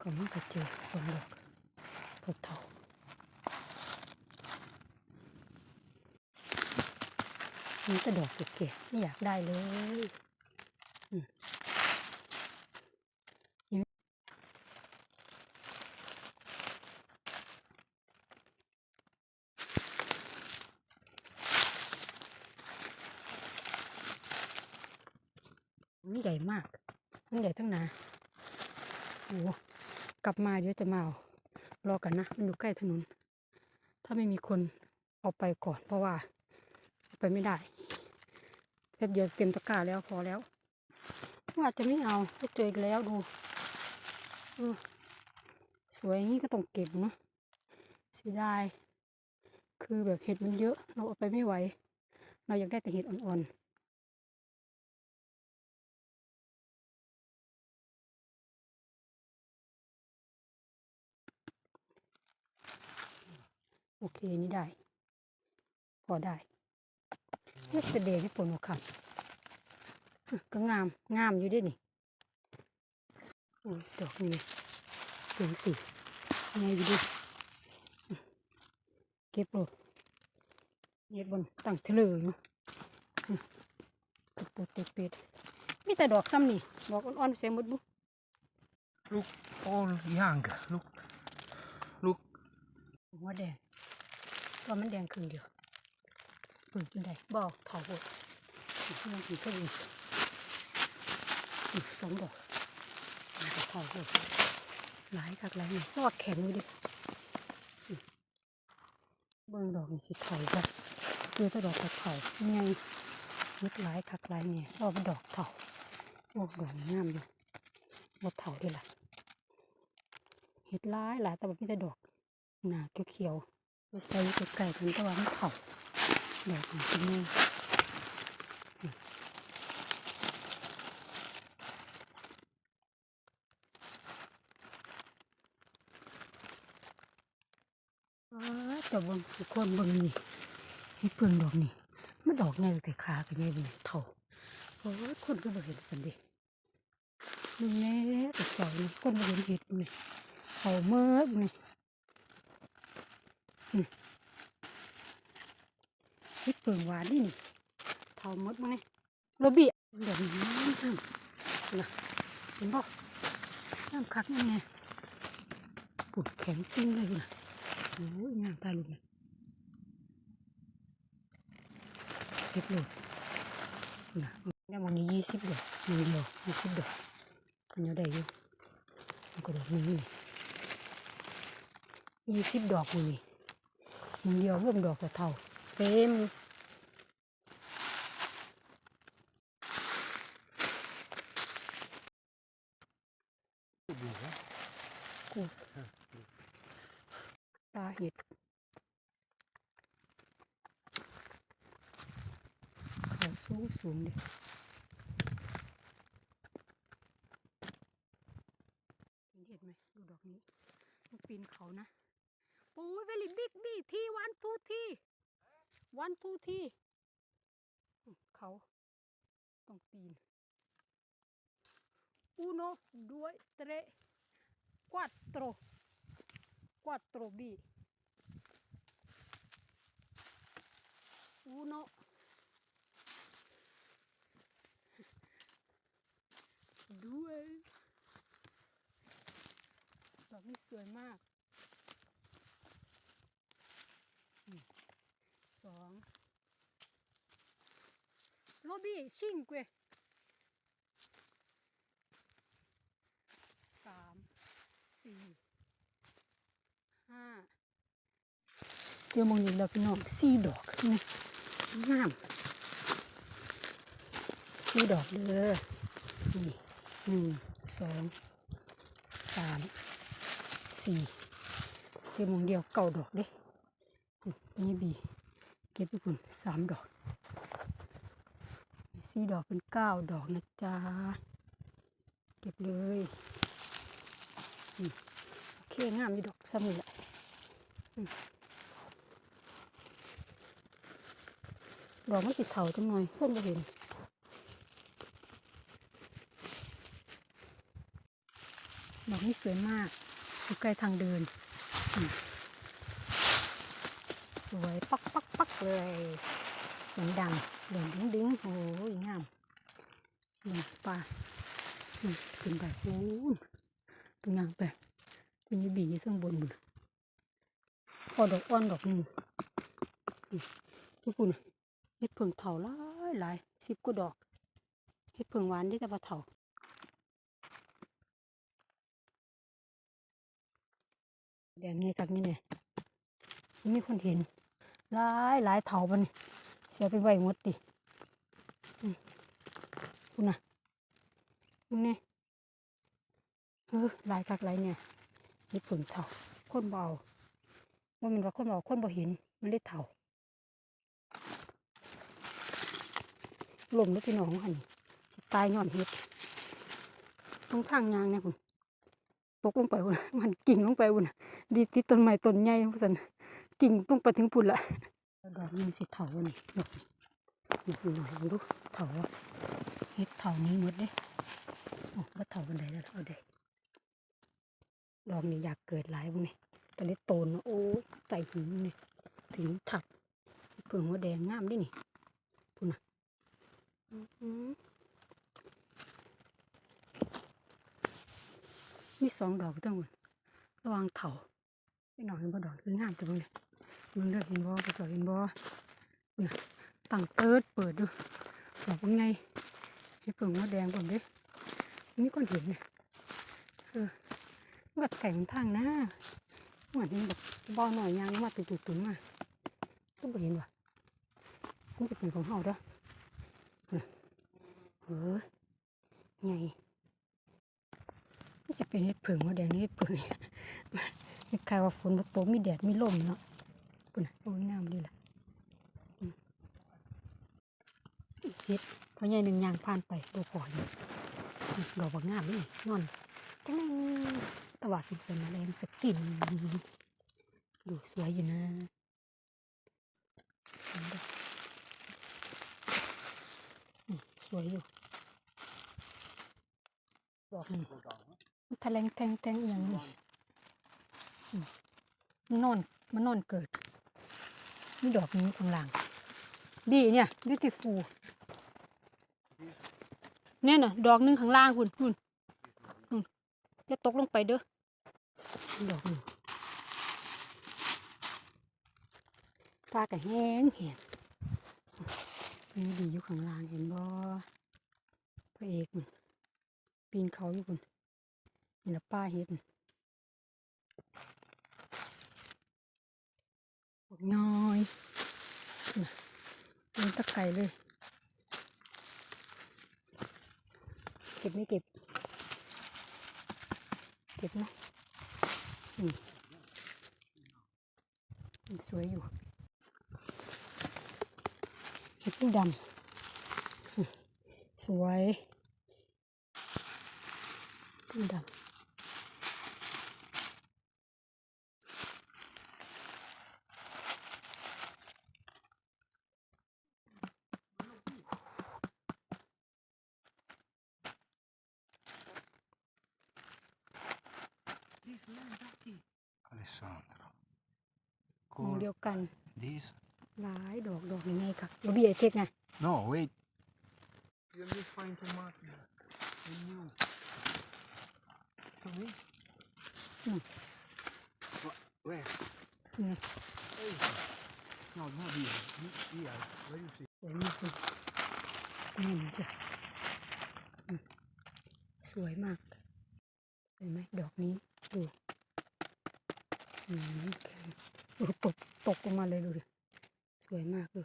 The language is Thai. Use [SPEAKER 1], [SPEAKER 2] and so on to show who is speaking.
[SPEAKER 1] ก็มันก็เจอสองดอกเท่าๆมันก็ดอกเก๋ๆไม่อยากได้เลยอืมยังมันใหญ่มาก มันใหญ่ทั้งนาโอ้ กลับมาเดี๋ยวจะมาเอารอกันนะ มันอยู่ใกล้ถนน ถ้าไม่มีคนเอาไปก่อน เพราะว่าเอาไปไม่ได้แป๊บเดียวเต็มตะกร้าแล้วพอแล้วว่าจะไม่เอาก็เจออีกแล้วดูสวยอย่างนี้ก็ต้องเก็บเนาะเสียดายคือแบบเห็ดมันเยอะ เราเอาไปไม่ไหว เราอยากได้แต่เห็ดอ่อนๆ โอเคนี่ได้ พอได้เล็กแต่เดให้ผลหัวขับก็งามงามอยู่เด้วยนี่โอ้ยดอกนี้เป็นสีไงอยู่ดิอื้อเก็บโลดเย็ดบนตั้งเทเลออยู่อื้อตุกปุดติดเป็ดมีแต่ดอกซ้ำนี่ดอกอ่อนๆเสียหมดบุ
[SPEAKER 2] Look all young. Look, look.
[SPEAKER 1] หัวแดง ก็มันแดงครึ่งเดียวเปิดจนได้บ่เผาหมดอีกเรื่องอีกเท่านี้อีกสองดอกมันจะเผาหมดหลายคักหลายนี่เพราะว่าแข็งอยู่ดิเบิ่งดอกนี่สิเผาจ้ะเจอแต่ดอกเผาๆเนี่ยยึดหลายคักหลายเนี่ยเพราะว่ามันดอกเผาโอ้ดอกงามอยู่บ่เผาด้วยล่ะเห็ดหลายหลายแต่ว่ามีแต่ดอกหนาเขียวๆ ไปใส่ไก่กันก็ว่ามันเผาดอกมันเป็นแม่อ้าแต่เบางทุกคนเบางนี่ให้เปลืองดอกนี่มันดอกไงแต่ขาเป็นไงเป็นเท่าโอ้ยคนก็บ่เห็นสันดินี่แน่ต่เจ้านี่คนบ่เห็นเห็ดนี่เขาเมื่อนี่ เฮ็ดเปิงหวานนี่นี่เท่าหมดมาไงโรบี้เดี๋ยวนี้น้ำนะเห็นบ่น้ำคักยังไงปุดแข็งจริงเลยนะโอ้ยงามตาลุกเลยเก็บโหลดนะเนี่ยวันนี้ยี่สิบดอกหนึ่งเดียวยี่สิบดอกมันยังได้อยู่มันก็ดอกหนึงนี่ยี่สิบดอกมือนี่ หนึ่งเดียวรวมดอกกับเท่าเต็มกูตาเห็ดเขาสูง สูงดิเห็นเห็ดไหมดูดอกนี้มันปีนเขานะโอ้ย very big big ที one two ที one two ทีเขาต้องปีน uno due tre quattro quattro b uno due ดอกนี้สวยมาก สอง โรบี้ชิงเกวสามสี่ห้าเจอมองนี้แล้วพี่น้องสี่ดอกนี่งามสี่ดอกเด้อนี่หนึ่งสองสามสี่เจอมองเดียวเก้าดอกเด้นี่บีเก็บไปคุณสามดอก สี่ดอกเป็นเก้าดอกนะจ๊ะ เก็บเลยโอเคงามอยู่ดอกซ้ำนี่แหละดอกมันติดเถาจังหน่อยเพื่อนไปเห็นดอกนี้สวยมากอยู่ใกล้ทางเดิน สวยปักปักปักเลย เสียงดังเด่นดิ้งดิ้งโอ้ยงามนี่ป่าขึ้นไปโอ้ยตัวยางไปเป็นยบีอยู่ข้างบนบุญพอดอกอ้อนดอกนึงอืมทุกคนน่ะเฮ็ดเพิ่งเถาหลายหลายสิบกว่าดอกเฮ็ดเพิ่งหวานได้แต่ว่าเถาแดงนี่กับนี่เนี่ยมีคนเห็นหลายหลายเถาบันนี่เสียไปไหวหมดดิคุณนะมึงเนี่ยเออหลายคักหลายเนี่ยมีผลเถ่าคนเบาว่ามันว่าคนเบาคนบ่เห็นมันได้เถ่าลมแล้วพี่น้องหันนี่ตายย้อนเห็ดต้องทางยางเนี่ยคุณตกลงไปพุ่นมันกิ่งลงไปพุ่นดีติดต้นไม้ต้นใหญ่พุ่นสันกิ่งต้องไปถึงพุ่นละ ดอกนี้มันสิเถานี่ดอกนี่ดูหน่อยดูเถาเฮ็ดเถานี้หมดเด้โอ้ว่เถาบันไดแล้วเอาเด้ดอกนี้อยากเกิดหลายพุ่นนี่ตอนนี้โตนโอ้ไต่หินนี่ถึงถักเพิ่งหัวแดงงามด้นี่พุ่นน่ะอื้อหือมีสองดอกตั้งหมดระวังเถาไม่หน่อยเห็นบ่ดอกคืองามจังเลย มึงเลือกเห็นบ่ไปจอเห็นบ่น่ะตั้งเปิร์ดเปิดดูดอกเป็นไงให้เปิงว่าแดงก่อนด้มีคนเห็นเนี่ยเออมันก็แต่งทางน้าเหมือนเห็นแบบบ่อหน่อยยางมาตุ่ตุ่ๆมาก็บ่เห็นว่ะมันจะเป็นของเฮาเด้อเออไงมันจะเป็นเห็ดเผิงว่าแดงนี่เห็ดเผิงเห็ดคล้ายว่าฝนมาตกมีแดดมีลมเนาะ ปุ่นน่ะโอ้งามดีล่ะเห็ดเพราะใหญ่หนึ่งยางผ่านไปดูพออยู่อืมดอกบางงามนี่นอนจังเลยตะวัดเป็นเส้นมาแดงสกกินดูสวยอยู่นะสวยอยู่ดอกนึ่งมันแทะเลงแทงแทงอย่างนี้มันนอนมันนอนเกิด นี่ดอกนี้ข้างหลังดีเนี่ย beautiful เนี่ยน่ะ ดอกหนึงข้างล่างคุณคุณจะตกลงไปเด้อ ดอกหนึงตาก็แห้งแห้งนี่ดีอยู่ข้างล่างเห็นบ่พระเอกมันปีนเขาอยู่คุณนี่ละป้าเห็ด กน้อยน่ะเป็นตะไคร้เลย เก็บไม่เก็บ เก็บนะอืมมันสวยอยู่เห็ดพึ่งดำสวยพึ่งดำ
[SPEAKER 2] Alessandro.
[SPEAKER 1] มอง
[SPEAKER 2] Call
[SPEAKER 1] เดียวกัน
[SPEAKER 2] this.
[SPEAKER 1] หลายดอกดอกยังไงค่ะโรบี้ไอเทคไง
[SPEAKER 2] No, wait. You need to find tomato. I knew. Come here.
[SPEAKER 1] Hmm.
[SPEAKER 2] Wha- Where?
[SPEAKER 1] นี่
[SPEAKER 2] Hey. No, not here. He- Here. Where you see?
[SPEAKER 1] สวยมากเลยนี่มันจะอืมสวยมากเห็นไหมดอกนี้ดูอืมแข็งดู ตกตกลงมาเลยดูดิสวยมากเ